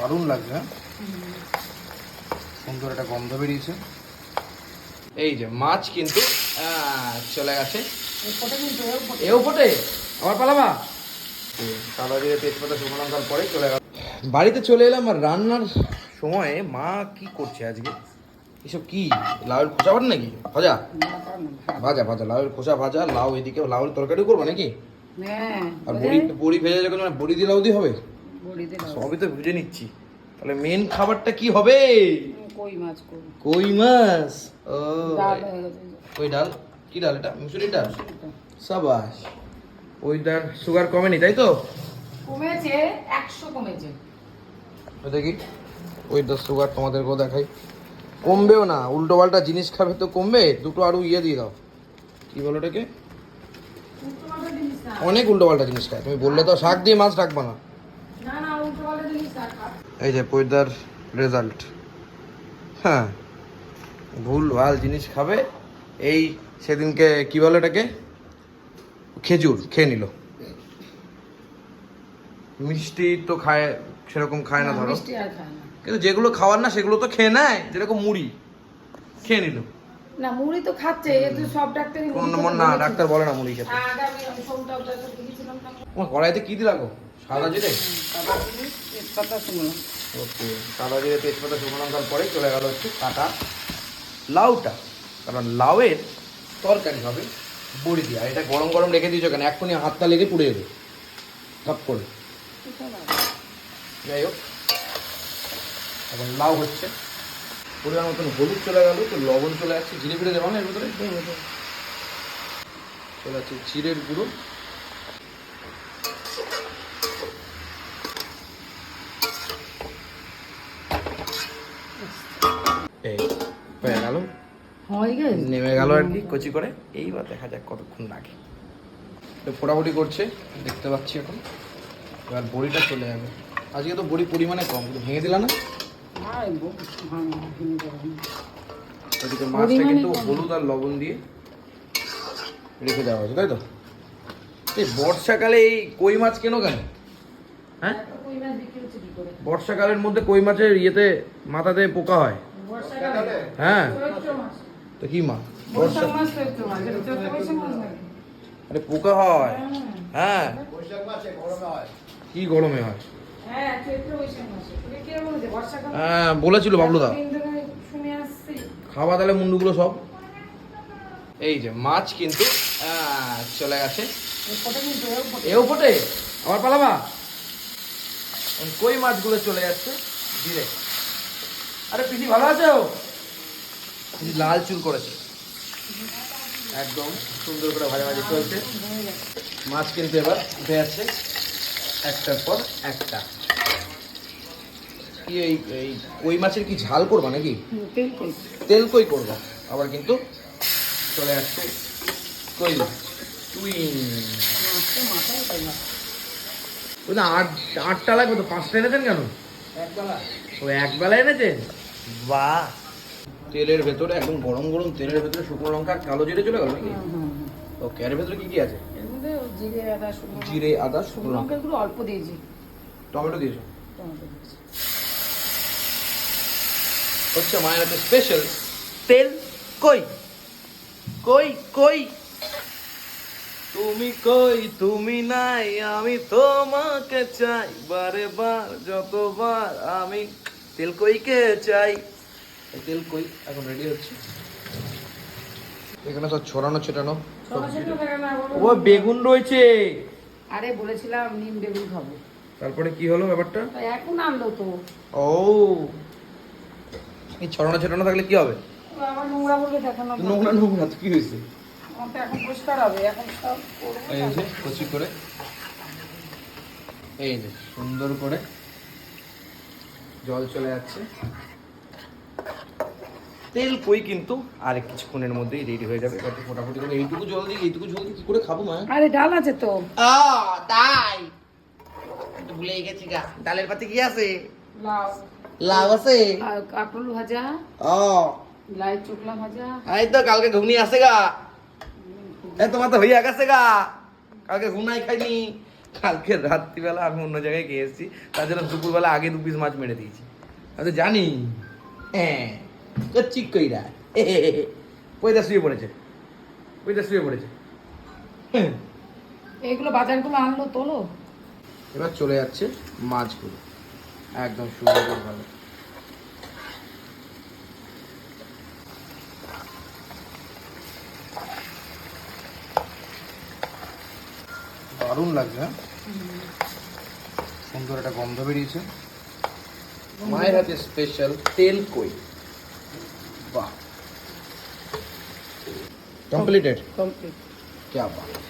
দারুণ লাগছে। সুন্দর একটা গন্ধ বেরিয়েছে। এই যে মাছ কিন্তু চলে গেছে। এও ফোটে। আমার পালাবা? কালো জিরে তেজপাতা শুকনো লঙ্কার পরে চলে গেল। বাড়িতে চলে এলাম আর রান্নার সময় মা কি করছে আজকে? এসব কি লাউয়ের খোসা বাট নাকি? ভাজা? ভাজা ভাজা লাউয়ের খোসা ভাজা লাউ এদিকে লাউয়ের তরকারি করব নাকি? হ্যাঁ। আর বড়ি বড়ি ভেজে যখন বড়ি দিয়ে লাউ দিয়ে হবে? সবই তো ভেজে নিচ্ছি। তাহলে মেন খাবারটা কি হবে? কই মাছ কই মাছ? ও ডাল কই ডাল? কি ডাল এটা? মুসুরির ডাল? সাবাস। ওই ডাল সুগার কমেনি তাই তো? কমেছে একশো কমেছে। দেখি ওই দশ সুগার তোমাদেরকেও দেখাই। কমবেও না উল্টো পাল্টা জিনিস খাবে তো কমবে দুটো আরও ইয়ে দিয়ে দাও। কি বলো এটাকে অনেক উল্টো পাল্টা জিনিস খায় তুমি বললে তো শাক দিয়ে মাছ রাখবা না না উল্টো পাল্টা জিনিস না খা। এই যে পয়দার রেজাল্ট হ্যাঁ ভুল ভালো জিনিস খাবে। এই সেদিনকে কি বলে এটাকে খেজুর খেয়ে নিল। মিষ্টি তো খায় সেরকম খায় না ধরো। কিন্তু যেগুলো খাওয়ার না সেগুলো তো খেয়ে নেয় যেরকম মুড়ি। খেয়ে নিল। না মুড়ি তো খাচ্ছে সব নম্বর না ডাক্তার বলে না মুড়ি খেতে। ডাক্তার কড়াইতে কি দিলাগো সাদা জিরে? সাদা জিনিস তেজপাতা শুনলাম ওকে সাদা জিরে তেজপাতা শুকনো লঙ্কার পরে চলে গেল হচ্ছে কাটা লাউটা। কারণ লাউয়ের তরকারি হবে বড়ি দিয়ে। আর এটা গরম গরম রেখে দিয়েছ কেন? এক্ষুনি হাতটা লেগে পুড়ে যাবে। টপ করে। যাই হোক। এখন লাউ হচ্ছে। পরিমাণ মতন হলুদ চলে গেল তো লবণ চলে যাচ্ছে জিরে ফিরে দেবো না এর ভিতরে? চলে যাচ্ছে জিরের গুঁড়ো। নেমে গেল আর কি কচি করে। এইবার দেখা যাক কতক্ষণ লাগে। তো ফোটাফুটি করছে দেখতে পাচ্ছি এখন। এবার বড়িটা চলে যাবে। আজকে তো বড়ি পরিমাণে কম কিন্তু ভেঙে দিলা না। ওদিকে মাছটা কিন্তু হলুদ আর লবণ দিয়ে রেখে দেওয়া হয়েছে তাই তো? এই বর্ষাকালে এই কই মাছ কেন কেন? হ্যাঁ? বর্ষাকালের মধ্যে কই মাছের ইয়েতে মাথাতে পোকা হয়? হ্যাঁ। তো কি মা? আরে পোকা হয়। হ্যাঁ। হ্যাঁ কি গরমে হয়? হ্যাঁ? হ্যাঁ বলেছিল বাবলুদা। খাওয়া তাহলে মুন্ডুগুলো সব। এই যে মাছ কিন্তু চলে গেছে। কিন্তু এও ফোটে। ফোটে? আবার কই মাছগুলো চলে যাচ্ছে? ধীরে। আরে পিসি ভালো আছো? লাল চুল করেছে। একদম সুন্দর করে ভাজা ভাজি চলছে। মাছ কিন্তু এবার উঠে যাচ্ছে একটার পর একটা। কি এই এই কই মাছের কি ঝাল করবা নাকি? তেল কই? তেল কই করব? আবার কিন্তু চলে যাচ্ছে কই। ওই না আট আটটা লাগবে তো পাঁচটা এনেছেন কেন? ও একবেলা এনেছেন? বাহ! তেলের ভেতরে একদম গরম গরম তেলের ভেতরে শুকনো লঙ্কা আর কালো জিরে চলে গেল নাকি। ওকে এর ভেতরে কি কি আছে? জিরে আদা শুকনো জিরে আদা শুকনো লঙ্কা। লঙ্কাগুলো অল্প দিয়েছি। টমেটো দিয়েছ। হচ্ছে মায়ের হাতে স্পেশাল তেল কই? কই কই? তুমি কই তুমি নাই আমি তোমাকে চাই। বারে বার যতবার আমি তেল কইকে চাই। এই তেল কই? এখন রেডি হচ্ছে। এখানে সব ছড়ানো ছেটানো ও বেগুন রয়েছে। আরে বলেছিলাম নিম বেগুন খাব। তারপরে কি হলো ব্যাপারটা? এখন আনলো তো। ও। এই ছড়ানো ছেটানো থাকলে কি হবে? নোংরা বলবে দেখানো নোংরা নোংরা তো কি হয়েছে? এখন পরিষ্কার হবে এখন সব এই যে কচি করে। এই যে সুন্দর করে জল চলে যাচ্ছে। তেল কই কিন্তু আর কিছুক্ষণের মধ্যেই রেডি হয়ে যাবে। তো ফোটাফুটি করে এইটুকু জল দিয়ে এইটুকু জল দিয়ে কি করে খাব মা? আরে ডাল আছে তো। ও তাই। একটু ভুলে গেছি গা। ডালের পাতে কি আছে? লাউ। লাউ আছে? আর কাঁকরোল ভাজা। ও। লাই চোকলা ভাজা। এই তো কালকে ঘুগনি আছে গা। এ তোমার তো হইয়া গেছে গা। কালকে ঘুগনাই খাইনি। কালকে রাত্রিবেলা আমি অন্য জায়গায় এসেছি। তার জন্য দুপুরবেলা আগে দু পিস মাছ মেরে দিয়েছি। আমি তো জানি। হ্যাঁ। চিক কইরা পয়দা শুয়ে পড়েছে। পয়দা শুয়ে পড়েছে। এইগুলো বাজারগুলো আনলো তোলো। এবার চলে যাচ্ছে মাছগুলো। একদম সুন্দরভাবে দারুণ লাগছে হ্যাঁ? সুন্দর একটা গন্ধ বেরিয়েছে। মায়ের হাতে স্পেশাল তেল কই? कंप्लीटेड कंप्लीट क्या बात है।